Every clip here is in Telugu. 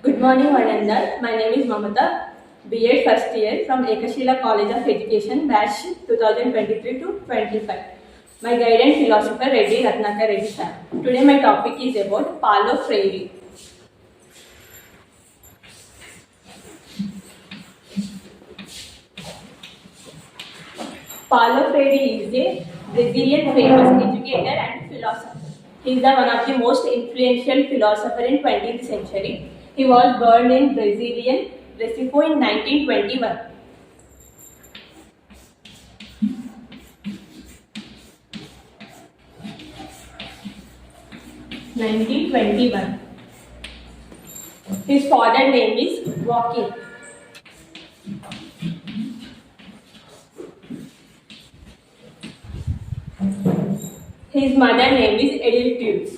Good morning, Vananda. My name is Mamata, BA first year from Ekashila College of Education, batch 2023 to 25. My guide and philosopher Reddy Ratnakar Reddy sir. Today my topic is about Paulo Freire. Paulo Freire is a Brazilian famous educator and philosopher. He is the one of the most influential philosopher in 20th century. He was born in Brazilian Recife in 1921. Nineteen twenty-one. His father name is Joaquin. His mother name is Ediltudes. పాలో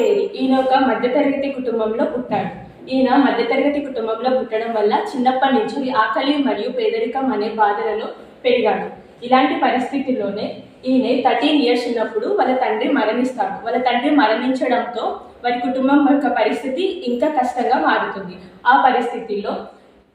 ఫ్రేరి ఈయన ఒక మధ్యతరగతి కుటుంబంలో పుట్టాడు. ఈయన మధ్యతరగతి కుటుంబంలో పుట్టడం వల్ల చిన్నప్పటి నుంచి ఆకలి మరియు పేదరికం అనే బాధలలో పెరిగాడు. ఇలాంటి పరిస్థితుల్లోనే ఈయన థర్టీన్ ఇయర్స్ ఉన్నప్పుడు వాళ్ళ తండ్రి మరణిస్తాడు. వాళ్ళ తండ్రి మరణించడంతో వారి కుటుంబం యొక్క పరిస్థితి ఇంకా కష్టంగా మారుతుంది. ఆ పరిస్థితిలో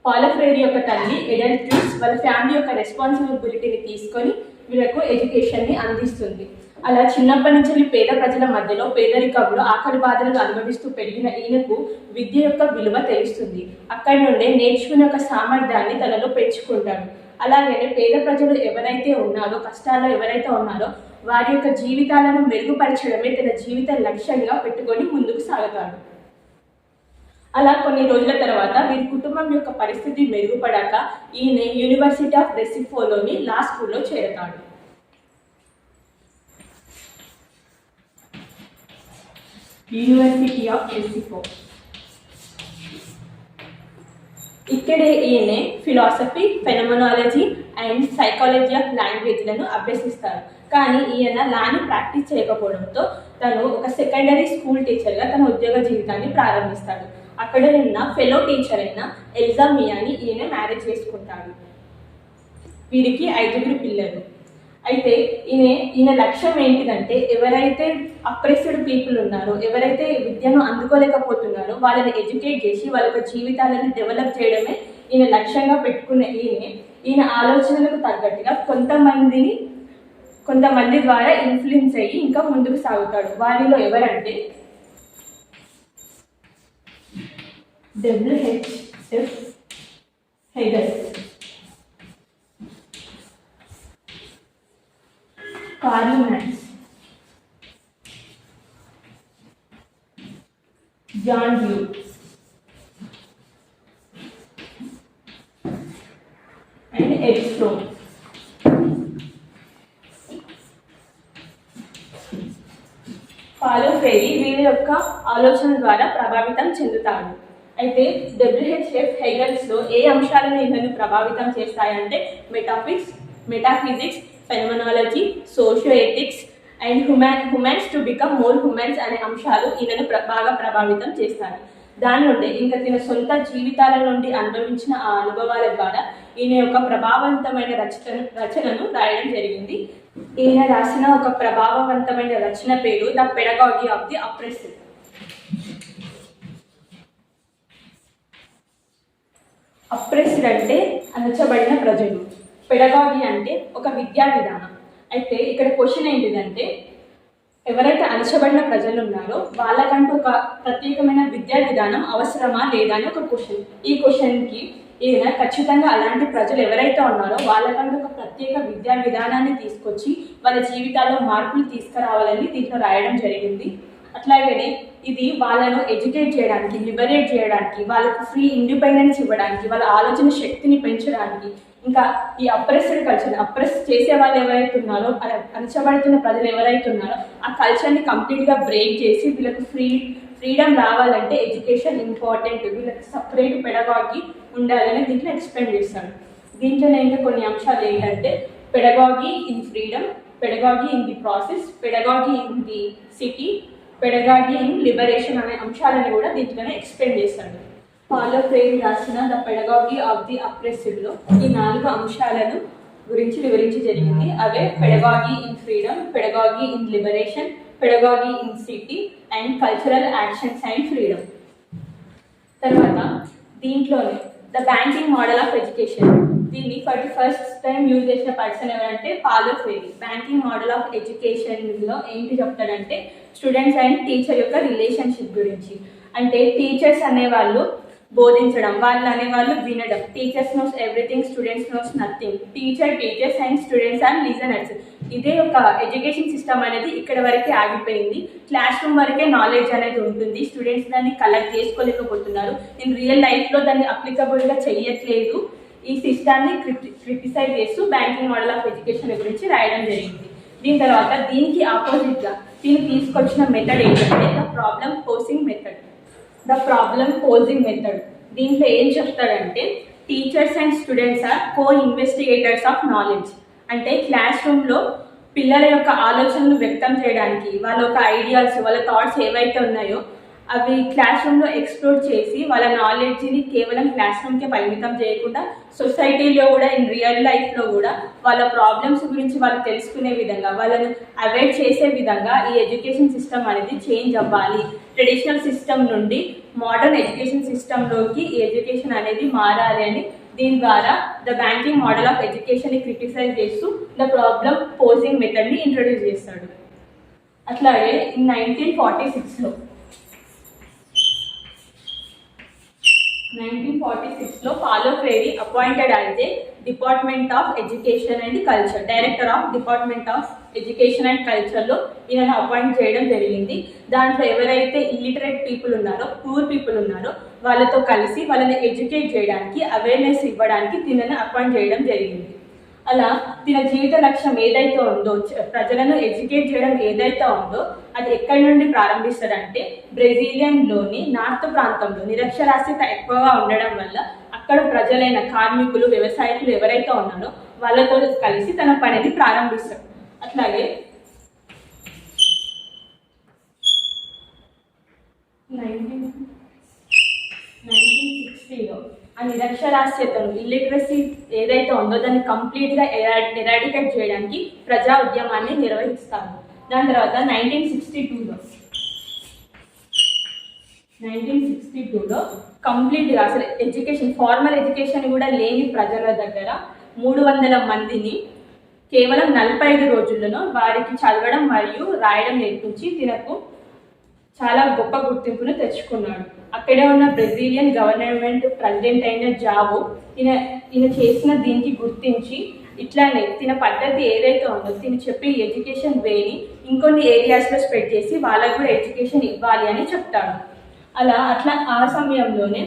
పాలఫ్రేరి యొక్క తల్లి ఎడల్ట్రీస్ వాళ్ళ ఫ్యామిలీ యొక్క రెస్పాన్సిబిలిటీని తీసుకొని వీళ్ళకు ఎడ్యుకేషన్ని అందిస్తుంది. అలా చిన్నప్పటి నుంచి పేద ప్రజల మధ్యలో పేదరికంలో ఆకలి బాధలను అనుభవిస్తూ పెరిగిన ఈయనకు విద్య యొక్క విలువ తెలుస్తుంది. అక్కడి నుండే నేర్చుకునే ఒక సామర్థ్యాన్ని తనలో పెంచుకుంటాడు. అలాగే పేద ప్రజలు ఎవరైతే ఉన్నారో కష్టాల్లో ఎవరైతే ఉన్నారో వారి యొక్క జీవితాలను మెరుగుపరచడమే తన జీవిత లక్ష్యంగా పెట్టుకొని ముందుకు సాగుతాడు. అలా కొన్ని రోజుల తర్వాత వీరి కుటుంబం యొక్క పరిస్థితి మెరుగుపడాక ఈయన యూనివర్సిటీ ఆఫ్ రెసిఫోలోని లా స్కూల్లో చేరతాడు. యూనివర్సిటీ ఆఫ్ రెసిఫో ఇక్కడే ఈయన philosophy phenomenology and psychology of లాంగ్వేజ్లను అభ్యసిస్తారు. కానీ ఈయన లాని ప్రాక్టీస్ చేయకపోవడంతో తను ఒక సెకండరీ స్కూల్ టీచర్గా తన ఉద్యోగ జీవితాన్ని ప్రారంభిస్తాడు. అక్కడ ఉన్న ఫెలో టీచర్ అయిన ఎల్జామియాని ఈయన మ్యారేజ్ చేసుకుంటాడు. వీరికి ఐదుగురు పిల్లలు. అయితే ఈయన ఈయన లక్ష్యం ఏంటిదంటే ఎవరైతే అప్రెస్డ్ పీపుల్ ఉన్నారో ఎవరైతే విద్యను అందుకోలేకపోతున్నారో వాళ్ళని ఎడ్యుకేట్ చేసి వాళ్ళ జీవితాలను డెవలప్ చేయడమే ఈయన లక్ష్యంగా పెట్టుకున్న ఈయన. ఈయన ఆలోచనలకు తగ్గట్టుగా కొంతమందిని కొంతమంది ద్వారా ఇన్ఫ్లుయెన్స్ అయ్యి ఇంకా ముందుకు సాగుతాడు. వారిలో ఎవరంటే W H F Hegel Karl Marx John Dewey and ఎక్స్ట్రో Paulo Freire వీరి యొక్క ఆలోచన ద్వారా ప్రభావితం చెందుతాడు. అయితే డబ్ల్యూహెచ్ఎఫ్ హెగల్స్లో ఏ అంశాలను ఈయనను ప్రభావితం చేస్తాయంటే metaphysics metaphysics phenomenology socio ethics and human humans to become more humans అనే అంశాలు ఈయనను బాగా ప్రభావితం చేస్తాయి. దాని నుండి ఇంకా తన సొంత జీవితాల నుండి అనుభవించిన ఆ అనుభవాల ద్వారా ఈయన యొక్క ప్రభావవంతమైన రచన రచనను రాయడం జరిగింది. ఈయన రాసిన ఒక ప్రభావవంతమైన రచన పేరు the pedagogy of the oppressive oppressed అంటే అనచబడిన ప్రజలు. పెడగాగి అంటే ఒక విద్యా విధానం. అయితే ఇక్కడ క్వశ్చన్ ఏంటిదంటే ఎవరైతే అణచబడిన ప్రజలు ఉన్నారో వాళ్ళకంటూ ఒక ప్రత్యేకమైన విద్యా విధానం అవసరమా లేదా అని ఒక క్వశ్చన్ ఈ క్వశ్చన్కి ఏదైనా ఖచ్చితంగా అలాంటి ప్రజలు ఎవరైతే ఉన్నారో వాళ్ళకంటూ ఒక ప్రత్యేక విద్యా విధానాన్ని తీసుకొచ్చి వాళ్ళ జీవితాల్లో మార్పులు తీసుకురావాలని దీంట్లో రాయడం జరిగింది. అట్లాగనే ఇది వాళ్ళను ఎడ్యుకేట్ చేయడానికి లిబరేట్ చేయడానికి వాళ్ళకు ఫ్రీ ఇండిపెండెన్స్ ఇవ్వడానికి వాళ్ళ ఆలోచన శక్తిని పెంచడానికి ఇంకా ఈ అప్రెస్డ్ కల్చర్ అప్రెస్ చేసే వాళ్ళు ఎవరైతే ఉన్నారో అణచబడుతున్న ప్రజలు ఎవరైతే ఉన్నారో ఆ కల్చర్ని కంప్లీట్గా బ్రేక్ చేసి వీళ్ళకి ఫ్రీ ఫ్రీడమ్ రావాలంటే ఎడ్యుకేషన్ ఇంపార్టెంట్ వీళ్ళకి సపరేట్ పెడగాకి ఉండాలని దీంట్లో ఎక్స్ప్లెయిన్ చేస్తాడు దీంట్లోనే ఇంకా కొన్ని అంశాలు ఏంటంటే pedagogy in freedom pedagogy in the process pedagogy in the city pedagogy in liberation అనే అంశాలను కూడా దీంట్లోనే ఎక్స్ప్లెయిన్ చేస్తాడు పాలో ఫ్రేమ్ రాసిన ద పెడగాగి ఆఫ్ ది అప్రెసివ్లో ఈ నాలుగు అంశాలను గురించి వివరించి జరిగింది. అవే pedagogy in freedom pedagogy in liberation pedagogy in city and cultural actions and freedom. తర్వాత దీంట్లోనే the banking model of education. దీన్ని ఫర్ ఫస్ట్ టైం యూజ్ చేసిన పర్సన్ ఎవరంటే Paulo Freire banking model of ఎడ్యుకేషన్లో ఏంటి చెప్తాడంటే స్టూడెంట్స్ అండ్ టీచర్ యొక్క రిలేషన్షిప్ గురించి. అంటే టీచర్స్ అనేవాళ్ళు బోధించడం వాళ్ళు అనేవాళ్ళు వినడం. Teachers knows everything students knows nothing teacher teachers and students and listeners ఇదే ఒక ఎడ్యుకేషన్ సిస్టమ్ అనేది ఇక్కడ వరకే ఆగిపోయింది. క్లాస్ రూమ్ వరకే నాలెడ్జ్ అనేది ఉంటుంది. స్టూడెంట్స్ దాన్ని కలెక్ట్ చేసుకోలేకపోతున్నారు. ఇన్ రియల్ లైఫ్లో దాన్ని అప్లికబుల్గా చేయట్లేదు ఈ సిస్టాన్ని క్రిటిసైజ్ చేస్తూ బ్యాంకింగ్ మోడల్ ఆఫ్ ఎడ్యుకేషన్ గురించి రాయడం జరిగింది. దీని తర్వాత దీనికి ఆపోజిట్గా దీన్ని తీసుకొచ్చిన మెథడ్ ఏంటంటే the problem posing method the problem posing method. దీంట్లో ఏం చెప్తాడంటే teachers and students are co investigators of knowledge. అంటే క్లాస్ రూమ్లో పిల్లల యొక్క ఆలోచనలు వ్యక్తం చేయడానికి వాళ్ళ యొక్క ఐడియాస్ వాళ్ళ థాట్స్ ఏవైతే ఉన్నాయో అవి క్లాస్ రూమ్లో ఎక్స్ప్లోర్ చేసి వాళ్ళ నాలెడ్జ్ని కేవలం క్లాస్ రూమ్కే పరిమితం చేయకుండా సొసైటీలో కూడా ఇన్ రియల్ లైఫ్లో కూడా వాళ్ళ ప్రాబ్లమ్స్ గురించి వాళ్ళు తెలుసుకునే విధంగా వాళ్ళని అవాయిడ్ చేసే విధంగా ఈ ఎడ్యుకేషన్ సిస్టమ్ అనేది చేంజ్ అవ్వాలి. ట్రెడిషనల్ సిస్టమ్ నుండి మోడర్న్ ఎడ్యుకేషన్ సిస్టంలోకి ఈ ఎడ్యుకేషన్ అనేది మారాలి అని దీని ద్వారా ద బ్యాంకింగ్ మోడల్ ఆఫ్ ఎడ్యుకేషన్ని క్రిటిసైజ్ చేస్తూ ద ప్రాబ్లమ్ పోజింగ్ మెథడ్ని ఇంట్రడ్యూస్ చేస్తాడు. అట్లాగే ఇన్ నైన్టీన్ ఫార్టీ సిక్స్లో నైన్టీన్ ఫార్టీ సిక్స్లో Paulo Freire appointed as a department of education and culture. Director of department of education and కల్చర్లో ఈయన అపాయింట్ చేయడం జరిగింది. దాంట్లో ఎవరైతే ఇల్లిటరేట్ పీపుల్ ఉన్నారో పూర్ పీపుల్ ఉన్నారో వాళ్ళతో కలిసి వాళ్ళని ఎడ్యుకేట్ చేయడానికి అవేర్నెస్ ఇవ్వడానికి దీనిని అపాయింట్ చేయడం జరిగింది. అలా తిన జీవిత లక్ష్యం ఏదైతే ఉందో ప్రజలను ఎడ్యుకేట్ చేయడం ఏదైతే ఉందో అది ఎక్కడి నుండి ప్రారంభిస్తాడంటే బ్రెజిలియన్లోని నార్త్ ప్రాంతంలో నిరక్షరాస్యత ఎక్కువగా ఉండడం వల్ల అక్కడ ప్రజలైన కార్మికులు వ్యవసాయకులు ఎవరైతే ఉన్నారో వాళ్ళతో కలిసి తన పనిని ప్రారంభిస్తాడు అట్లాగే నైన్టీన్ నైన్టీన్ సిక్స్టీలో ఆ నిరక్షరాస్యతను ఇల్లిటరసీ ఏదైతే ఉందో దాన్ని కంప్లీట్గా ఎరాడికేట్ చేయడానికి ప్రజా ఉద్యమాన్ని నిర్వహిస్తారు. దాని తర్వాత నైన్టీన్ సిక్స్టీ టూలో నైన్టీన్ సిక్స్టీ టూలో కంప్లీట్గా అసలు ఎడ్యుకేషన్ ఫార్మల్ ఎడ్యుకేషన్ కూడా లేని ప్రజల దగ్గర మూడు వందల మందిని కేవలం నలభై ఐదు రోజుల్లోనూ వారికి చదవడం మరియు రాయడం నేర్పించి తినకు చాలా గొప్ప గుర్తింపును తెచ్చుకున్నాడు. అక్కడే ఉన్న బ్రెజిలియన్ గవర్నమెంట్ ప్రజెంట్ అయిన జాబో ఈయన ఈయన చేసిన దీనికి గుర్తించి ఇట్లానే తిన పద్ధతి ఏదైతే ఉందో తిని చెప్పి ఎడ్యుకేషన్ వేని ఇంకొన్ని ఏరియాస్లో స్ప్రెడ్ చేసి వాళ్ళకు కూడా ఎడ్యుకేషన్ ఇవ్వాలి అని చెప్తాడు. అలా అట్లా ఆ సమయంలోనే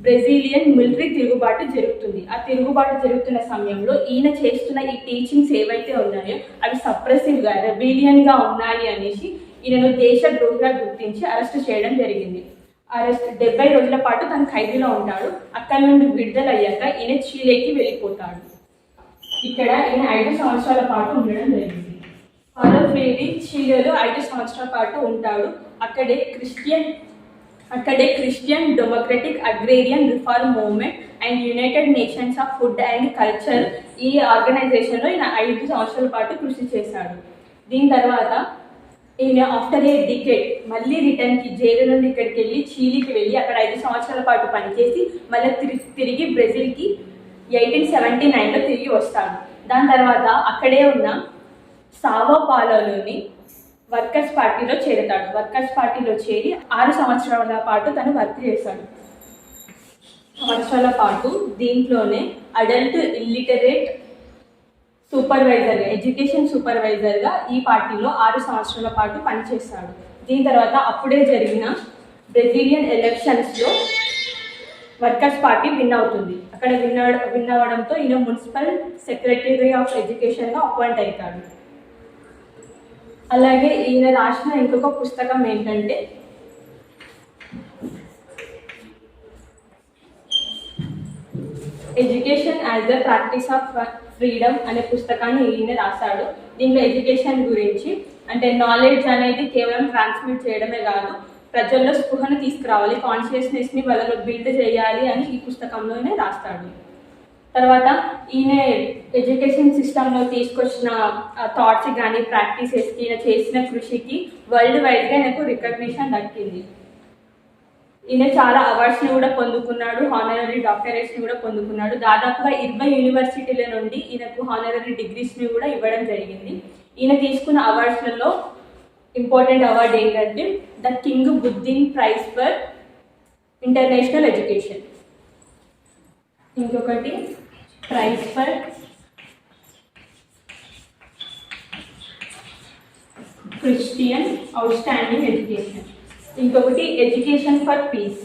బ్రెజిలియన్ మిలిటరీ తిరుగుబాటు జరుగుతుంది. ఆ తిరుగుబాటు జరుగుతున్న సమయంలో ఈయన చేస్తున్న ఈ టీచింగ్స్ ఏవైతే ఉన్నాయో అవి సప్రెసివ్గా రెబీలియన్గా ఉన్నాయి అనేసి ఈయనను దేశద్రోహిగా గుర్తించి అరెస్ట్ చేయడం జరిగింది. అరెస్ట్ డెబ్బై రోజుల పాటు తన ఖైదీలో ఉంటాడు. అక్కడి నుండి విడుదలయ్యాక ఈయన చీలేకి వెళ్ళిపోతాడు. ఇక్కడ ఈయన ఐదు సంవత్సరాల పాటు ఉండడం జరిగింది. ఫాలో ఫ్రేరీ చీలేలో ఐదు సంవత్సరాల పాటు ఉంటాడు. అక్కడే క్రిస్టియన్ అక్కడే Christian democratic agrarian reform movement and united nations of food and culture ఈ ఆర్గనైజేషన్లో ఈయన ఐదు సంవత్సరాల పాటు కృషి చేశాడు. దీని తర్వాత ఈయన ఆఫ్టర్ ఏ డికెట్ మళ్ళీ రిటర్న్కి జైలు నుండి ఇక్కడికి వెళ్ళి చీలీకి వెళ్ళి అక్కడ ఐదు సంవత్సరాల పాటు పనిచేసి మళ్ళీ తిరిగి తిరిగి బ్రెజిల్కి ఎయిటీన్ సెవెంటీ నైన్లో తిరిగి వస్తాడు. దాని తర్వాత అక్కడే ఉన్న సావో పాలోలోని వర్కర్స్ పార్టీలో చేరుతాడు. వర్కర్స్ పార్టీలో చేరి ఆరు సంవత్సరాల పాటు తను వర్క్ చేశాడు సంవత్సరాల పాటు దీంట్లోనే అడల్ట్ ఇల్లిటరేట్ సూపర్వైజర్ ఎడ్యుకేషన్ సూపర్వైజర్గా ఈ పార్టీలో ఆరు సంవత్సరాల పాటు పనిచేస్తాడు దీని తర్వాత అప్పుడే జరిగిన బ్రెజిలియన్ ఎలక్షన్స్లో వర్కర్స్ పార్టీ విన్ అవుతుంది. అక్కడ విన్ విన్ అవ్వడంతో ఈయన మున్సిపల్ సెక్రటరీ ఆఫ్ ఎడ్యుకేషన్గా అపాయింట్ అవుతాడు. అలాగే ఈయన రాసిన ఇంకొక పుస్తకం ఏంటంటే education as the practice of freedom అనే పుస్తకాన్ని ఈయన రాశాడు. దీంట్లో ఎడ్యుకేషన్ గురించి అంటే నాలెడ్జ్ అనేది కేవలం ట్రాన్స్మిట్ చేయడమే కాదు ప్రజల్లో స్పృహను తీసుకురావాలి కాన్షియస్నెస్ని వాళ్ళలో బిల్డ్ చేయాలి అని ఈ పుస్తకంలోనే రాస్తాడు. తర్వాత ఈయన ఎడ్యుకేషన్ సిస్టంలో తీసుకొచ్చిన థాట్స్ కానీ ప్రాక్టీసెస్కి ఈయన చేసిన కృషికి వరల్డ్ వైడ్గా నాకు రికగ్నిషన్ దక్కింది. ఈయన చాలా అవార్డ్స్ని కూడా పొందుకున్నాడు హానరరీ డాక్టరేట్స్ని కూడా పొందుకున్నాడు. దాదాపుగా ఇరవై యూనివర్సిటీల నుండి ఈయనకు హానరరీ డిగ్రీస్ని కూడా ఇవ్వడం జరిగింది. ఈయన తీసుకున్న అవార్డ్స్లలో ఇంపార్టెంట్ అవార్డు ఏంటంటే the king Baudouin prize for international education. ఇంకొకటి prize for Christian outstanding education. ఇంకొకటి ఎడ్యుకేషన్ ఫర్ పీస్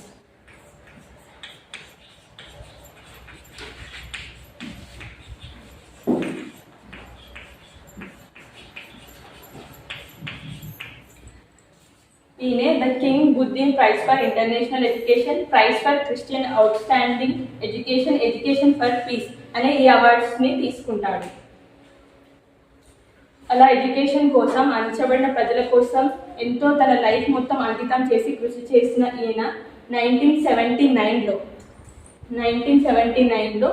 ఈయనే the king Baudouin prize for international education prize for Christian outstanding education education for peace అనే ఈ అవార్డ్స్ని తీసుకుంటాడు. అలా ఎడ్యుకేషన్ కోసం అణచబడిన ప్రజల కోసం ఎంతో తన లైఫ్ మొత్తం అంకితం చేసి కృషి చేసిన ఈయన నైన్టీన్ సెవెంటీ నైన్లో. నైన్టీన్ సెవెంటీ నైన్లో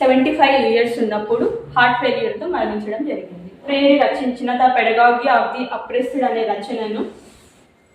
సెవెంటీ ఫైవ్ ఇయర్స్ ఉన్నప్పుడు హార్ట్ ఫెయిల్యూర్తో మరణించడం జరిగింది. ప్రేరి రచించిన the pedagogy of the oppressed అనే రచనను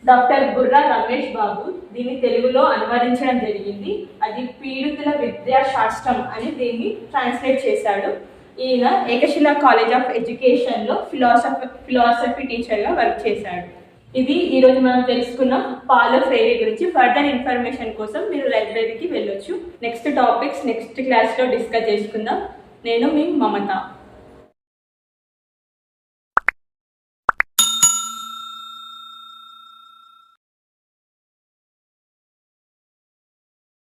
డాక్టర్ బుర్రా రమేష్ బాబు దీన్ని తెలుగులో అనువదించడం జరిగింది. అది పీడితుల విద్యా శాస్త్రం అని దీన్ని ట్రాన్స్లేట్ చేశాడు. ఈయన ఏకశిలా కాలేజ్ ఆఫ్ ఎడ్యుకేషన్లో ఫిలాసఫీ ఫిలాసఫీ టీచర్గా వర్క్ చేశాడు. ఇది ఈరోజు మనం తెలుసుకున్న పాలో ఫ్రేరీ గురించి. ఫర్దర్ ఇన్ఫర్మేషన్ కోసం మీరు లైబ్రరీకి వెళ్ళొచ్చు. నెక్స్ట్ టాపిక్స్ నెక్స్ట్ క్లాస్లో డిస్కస్ చేసుకుందాం. నేను మీ మమత.